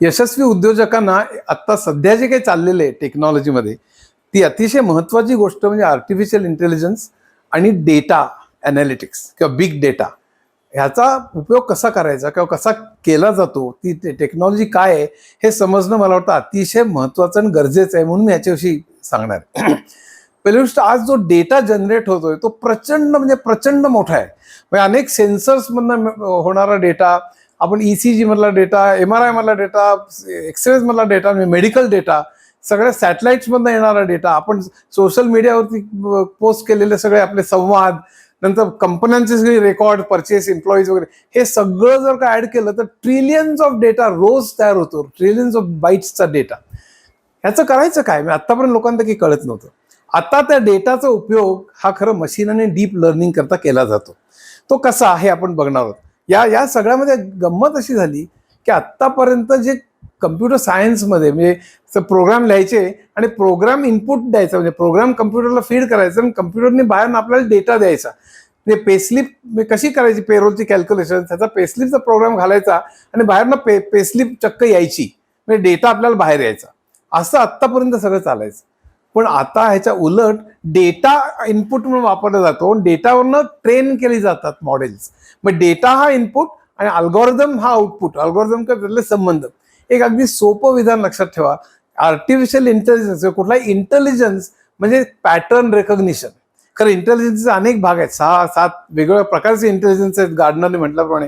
यशस्वी उद्योजकांना आत्ता सध्या जे काही चाललेलं आहे टेक्नॉलॉजीमध्ये ती अतिशय महत्त्वाची गोष्ट म्हणजे आर्टिफिशियल इंटेलिजन्स आणि डेटा ॲनालिटिक्स किंवा बिग डेटा ह्याचा उपयोग कसा करायचा किंवा कसा केला जातो ती टेक्नॉलॉजी काय आहे हे समजणं मला वाटतं अतिशय महत्त्वाचं आणि गरजेचं आहे म्हणून मी याच्याविषयी सांगणार पेलुस्ट आज जो डेटा जनरेट होतोय तो प्रचंड म्हणजे प्रचंड मोठा आहे. म्हणजे अनेक सेन्सर्समधनं होणारा डेटा आपण ई सी जी मधला डेटा एम आर आय मधला डेटा एक्सरेज मधला डेटा मेडिकल डेटा सगळ्या सॅटेलाइट्समधनं येणारा डेटा आपण सोशल मीडियावरती पोस्ट केलेले सगळे आपले संवाद नंतर कंपन्यांचे सगळे रेकॉर्ड परचेस एम्प्लॉईज वगैरे हे सगळं जर का ऍड केलं तर ट्रिलियन्स ऑफ डेटा रोज तयार होतो. ट्रिलियन्स ऑफ बाईट्सचा डेटा ह्याचं करायचं काय? मी आत्तापर्यंत लोकांना काही कळत नव्हतं. आता त्या डेटाचा उपयोग हा खरं मशीन आणि डीप लर्निंग करता केला जातो. तो कसा हे आपण बघणार आहोत. या या सगळ्यामध्ये गंमत अशी झाली की आत्तापर्यंत जे कम्प्युटर सायन्समध्ये म्हणजे प्रोग्राम लिहायचे आणि प्रोग्राम म्हणजे इनपुट द्यायचा म्हणजे प्रोग्राम कम्प्युटरला फीड करायचं आणि कम्प्युटरने बाहेर आपल्याला डेटा द्यायचा. म्हणजे पेस्लिप कशी करायची पेरोलची कॅल्क्युलेशन त्याचा पेस्लिपचा प्रोग्राम घालायचा आणि बाहेरनं पे पेस्लिप चक्क यायची. म्हणजे डेटा आपल्याला बाहेर यायचा. असं आत्तापर्यंत सगळं चालायचं. पण आता ह्याच्या उलट डेटा इनपुट म्हणून वापरला जातो. डेटावरनं ट्रेन केली जातात मॉडेल्स मग डेटा हा इनपुट आणि अल्गोरिझम हा आउटपुट अल्गोरिझम त्यातले संबंध. एक अगदी सोपं विधान लक्षात ठेवा. आर्टिफिशियल इंटेलिजन्स कुठला इंटेलिजन्स म्हणजे पॅटर्न रेकग्निशन खरं इंटेलिजन्सचे अनेक भाग आहेत. सहा सात वेगवेगळ्या प्रकारचे इंटेलिजन्स आहेत. गार्डनरने म्हटल्याप्रमाणे.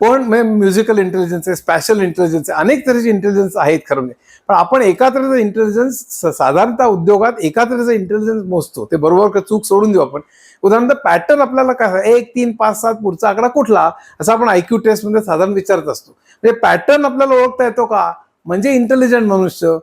पण म्युझिकल इंटेलिजन्स आहे स्पॅशल इंटेलिजन्स आहे अनेक तऱ्हेचे इंटेलिजन्स आहेत खरं म्हणजे. पण आपण एका तऱ्हेचं इंटेलिजन्स साधारणतः उद्योगात एका तऱ्हेचं इंटेलिजन्स मोजतो. ते बरोबर का चूक सोडून देऊ आपण? उदाहरणार्थ पॅटर्न आपल्याला काय एक तीन पाच सात पुढचा आकडा कुठला? असं आपण आयक्यू टेस्टमध्ये साधारण विचारत असतो. म्हणजे पॅटर्न आपल्याला ओळखता येतो का? म्हणजे इंटेलिजंट मनुष्य.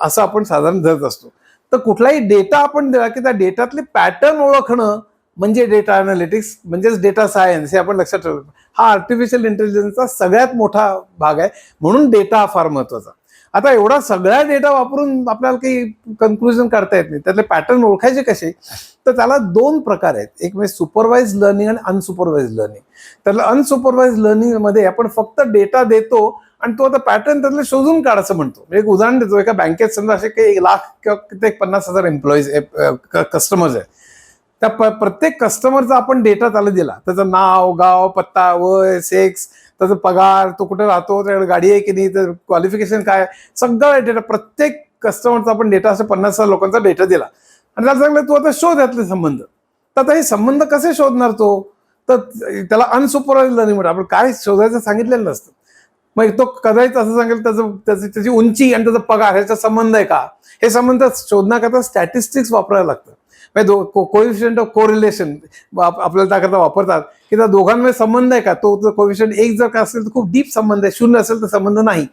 असं आपण साधारण धरत असतो. तर कुठलाही डेटा आपण दिला की त्या डेटातले पॅटर्न ओळखणं म्हणजे डेटा अनालिटिक्स म्हणजेच डेटा सायन्स हे आपण लक्षात ठेवलं हा आर्टिफिशियल इंटेलिजन्सचा सगळ्यात मोठा भाग आहे. म्हणून डेटा हा फार महत्त्वाचा. आता एवढा सगळा डेटा वापरून आपल्याला काही कन्क्लुजन करता येत नाही. त्यातले पॅटर्न ओळखायचे कसे? तर त्याला दोन प्रकार आहेत. एक म्हणजे सुपरवाईज लर्निंग आणि अनसुपरवाईज लर्निंग त्याला अनसुपरवाईज लर्निंगमध्ये आपण फक्त डेटा देतो आणि तो आता पॅटर्न त्यातले शोधून काढायचं म्हणतो. म्हणजे एक उदाहरण देतो. एका बँकेत समजा असे काही लाख किंवा कित्येक पन्नास हजार एम्प्लॉईज कस्टमर्स आहेत. त्या प्रत्येक कस्टमरचा आपण डेटा त्याला दिला. त्याचं नाव गाव पत्ता वय सेक्स त्याचा पगार तो कुठे राहतो त्याकडे गाडी आहे की नाही तर क्वालिफिकेशन काय सगळा डेटा प्रत्येक कस्टमरचा आपण डेटा असं पन्नास हजार लोकांचा डेटा दिला. आणि त्याला सांगलं तू आता शोध यातले संबंध. तर आता हे संबंध कसे शोधणार तो? तर त्याला अनसुपरवाइज लर्निंग म्हणतो आपण काय शोधायचं सांगितलेलं नसतं. मग तो कदाचित असं सांगेल त्याचं त्याची त्याची उंची आणि त्याचा पगार ह्याचा संबंध आहे का? हे संबंध शोधण्याकरता स्टॅटिस्टिक्स वापरायला लागतं. म्हणजे कोइफिशियंट ऑफ कोरिलेशन आपल्याला त्याकरता वापरतात. की त्या दोघांमध्ये संबंध आहे का? तो कोइफिशियंट एक जर का असेल तर खूप डीप संबंध आहे. शून्य असेल तर संबंध नाही.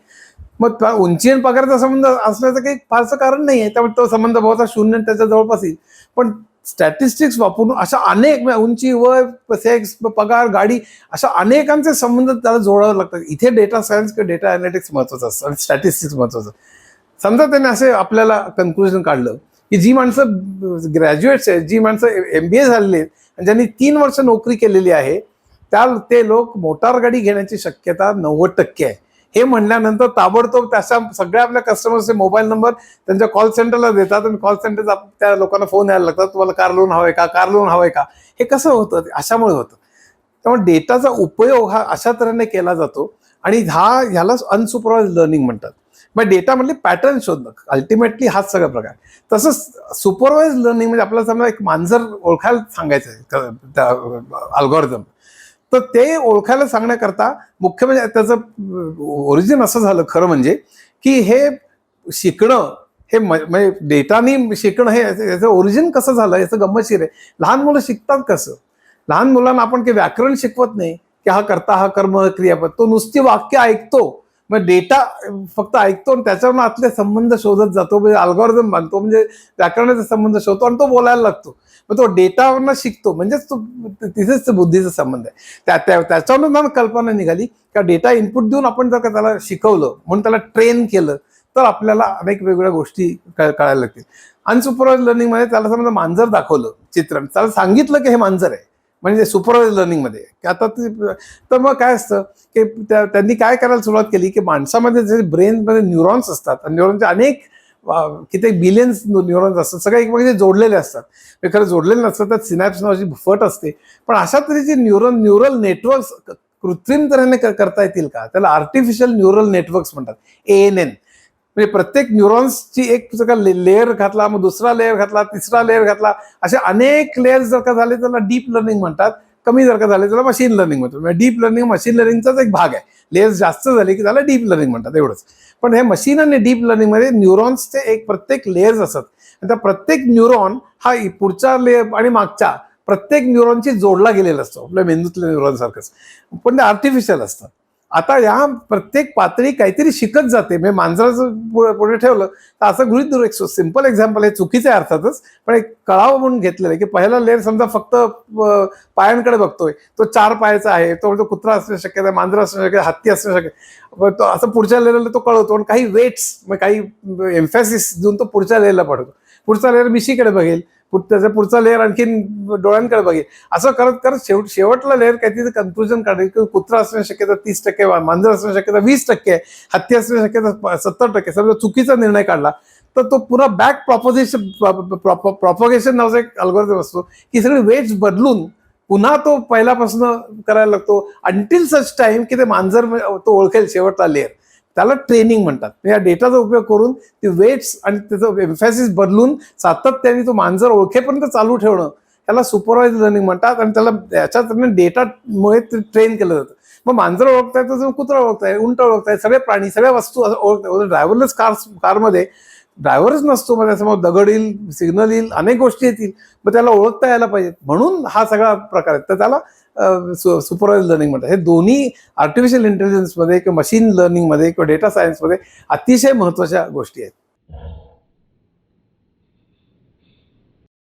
मग उंची आणि पगाराचा संबंध असल्याचं काही फारसं कारण नाही आहे. त्यामुळे तो संबंध बहुता शून्य त्याच्या जवळपास येईल. पण स्टॅटिस्टिक्स वापरून अशा अनेक उंची वय सेक्स पगार गाडी अशा अनेकांचे संबंध त्याला जोडावे लागतात. इथे डेटा सायन्स किंवा डेटा अनालिटिक्स महत्वाचं असतं आणि स्टॅटिस्टिक्स महत्वाचं समजा त्याने असे आपल्याला कन्क्लुजन काढलं. की जी माणसं ग्रॅज्युएट्स आहेत जी माणसं एम बी ए झालेली आहेत आणि ज्यांनी तीन वर्ष नोकरी केलेली आहे त्या ते लोक मोटार गाडी घेण्याची शक्यता नव्वद टक्के आहे. हे म्हणल्यानंतर ताबडतोब त्याच्या सगळ्या आपल्या कस्टमर्सचे मोबाईल नंबर त्यांच्या कॉल सेंटरला देतात आणि कॉल सेंटरचा त्या लोकांना फोन यायला लागतात तुम्हाला कार लोन हवंय का? कार लोन हवंय का? हे कसं होतं? अशामुळे होतं. त्यामुळे डेटाचा उपयोग हा अशा तऱ्हेने केला जातो आणि हा ह्यालाच अनसुपरवाइज लर्निंग म्हणतात. मग डेटामधले पॅटर्न शोधणं. अल्टिमेटली हाच सगळा प्रकार. तसंच सुपरवाइज लर्निंग म्हणजे आपल्याला समजा एक मांजर ओळखायला सांगायचं आहे अल्गोरिदम तर ते ओळखायला सांगण्याकरता मुख्य म्हणजे त्याचं ओरिजिन असं झालं खरं म्हणजे की हे शिकणं हे म्हणजे डेटानी शिकणं हे याचं ओरिजिन कसं झालं याचं गमतशीर आहे. लहान मुलं शिकतात कसं? लहान मुलांना आपण काही व्याकरण शिकवत नाही की हा करता हा कर्म क्रियापद. तो नुसती वाक्य ऐकतो मग डेटा फक्त ऐकतो आणि त्याच्यावरून आतले संबंध शोधत जातो म्हणजे अल्गोरिझम बांधतो म्हणजे व्याकरणाचा संबंध शोधतो आणि तो बोलायला लागतो. मग तो डेटावरनं शिकतो म्हणजेच तो तिथेच बुद्धीचा संबंध आहे. त्या त्या त्याच्यावरून मला कल्पना निघाली का डेटा इनपुट देऊन आपण जर का त्याला शिकवलं म्हणून त्याला ट्रेन केलं तर आपल्याला अनेक वेगवेगळ्या गोष्टी कळायला लागतील. अनसुपरवाइज लर्निंगमध्ये त्याला समजा मांजर दाखवलं चित्रण. त्याला सांगितलं की हे मांजर आहे. म्हणजे सुपरवाईज लर्निंगमध्ये की आता ते तर मग काय असतं की त्या- त्यांनी काय करायला सुरुवात केली की माणसामध्ये जे ब्रेनमध्ये न्यूरॉन्स असतात न्यूरॉनचे अनेक अं, किती बिलियन्स न्यूरॉन्स असतात सगळे एकमेकांचे जोडलेले असतात. ते खरं जोडलेले नसतात तर सिनॅप्स नावाची फट असते. पण अशा तऱ्हेचे न्यूरॉन न्यूरल नेटवर्क्स कृत्रिम तऱ्हेने क- करता येतील का? त्याला आर्टिफिशियल न्यूरल नेटवर्क्स म्हणतात. ए एन एन म्हणजे प्रत्येक न्यूरॉन्सची एक जर का लेअर घातला मग दुसरा लेअर घातला तिसरा लेअर घातला असे अनेक लेअर्स जर का झाले त्याला डीप लर्निंग म्हणतात. कमी जर का झाले त्याला मशीन लर्निंग म्हणतात. म्हणजे डीप लर्निंग मशीन लर्निंगचाच एक भाग आहे. लेअर्स जास्त झाले की त्याला डीप लर्निंग म्हणतात एवढंच. पण हे मशीन आणि डीप लर्निंगमध्ये न्यूरॉन्सचे एक प्रत्येक लेअर्स असतात. आणि त्या प्रत्येक न्यूरॉन हा पुढचा पुढच्या लेअर आणि मागच्या प्रत्येक न्यूरॉनशी जोडला गेलेला असतो. आपल्या मेंदूतल्या न्यूरॉन सारखंच पण ते आर्टिफिशियल असतात. आता या प्रत्येक पातळी काहीतरी शिकत जाते. म्हणजे मांजराचं पु- पुढे ठेवलं तर असं गृहित धरू एक सिंपल एक्झाम्पल आहे चुकीचं आहे अर्थातच पण एक कळावं म्हणून घेतलेलं आहे की पहिला लेअर समजा फक्त पायांकडे बघतोय तो चार पायाचा आहे तो तो कुत्रा असणं शक्यता आहे मांजर असणं शक्यता हत्ती असणं शक्य तो असं पुढच्या लेअरला तो कळवतो आणि काही वेट्स मग काही एम्फॅसिस देऊन तो पुढच्या लेअरला पडतो. पुढचा लेअर मिशीकडे बघेल त्याचा पुढचा लेअर आणखीन डोळ्यांकडे बघेल असं करत करत शेवट शेवटला लेअर काहीतरी कन्क्लुजन काढेल की कुत्रा असण्याची शक्यता तीस टक्के मांजर असण्याची शक्यता वीस टक्के आहे, हत्ती असण्याची शक्यता सत्तर टक्के. समजा चुकीचा निर्णय काढला तर तो पुन्हा बॅक प्रॉपोजिशन प्रॉपोगेशन नावाचा एक अल्गोरिदम असतो की सगळे वेट्स बदलून पुन्हा तो पहिल्यापासून करायला लागतो अंटिल सच टाइम की ते मांजर तो ओळखेल शेवटचा लेअर त्याला ट्रेनिंग म्हणतात. या डेटाचा उपयोग करून ते वेट्स आणि त्याचं एम्फॅसिस बदलून सातत्याने तो मांजर ओळखेपर्यंत चालू ठेवणं त्याला सुपरवाइज लर्निंग म्हणतात आणि त्याला याच्यात डेटामुळे ते ट्रेन केलं जातं. मग मांजर ओळखताय तर कुत्रा ओळखताय उंट ओळखताय सगळे प्राणी सगळ्या वस्तू ओळखताय. ड्रायव्हरलेस कार कारमध्ये ड्रायव्हरच नसतो मग त्याच्यामुळे दगड येईल सिग्नल येईल अनेक गोष्टी येतील. मग त्याला ओळखता यायला पाहिजे म्हणून हा सगळा प्रकार आहे. तर त्याला सुपरवाईज लर्निंग म्हणतात. हे दोन्ही आर्टिफिशियल इंटेलिजन्समध्ये किंवा मशीन लर्निंगमध्ये किंवा डेटा सायन्समध्ये अतिशय महत्त्वाच्या गोष्टी आहेत.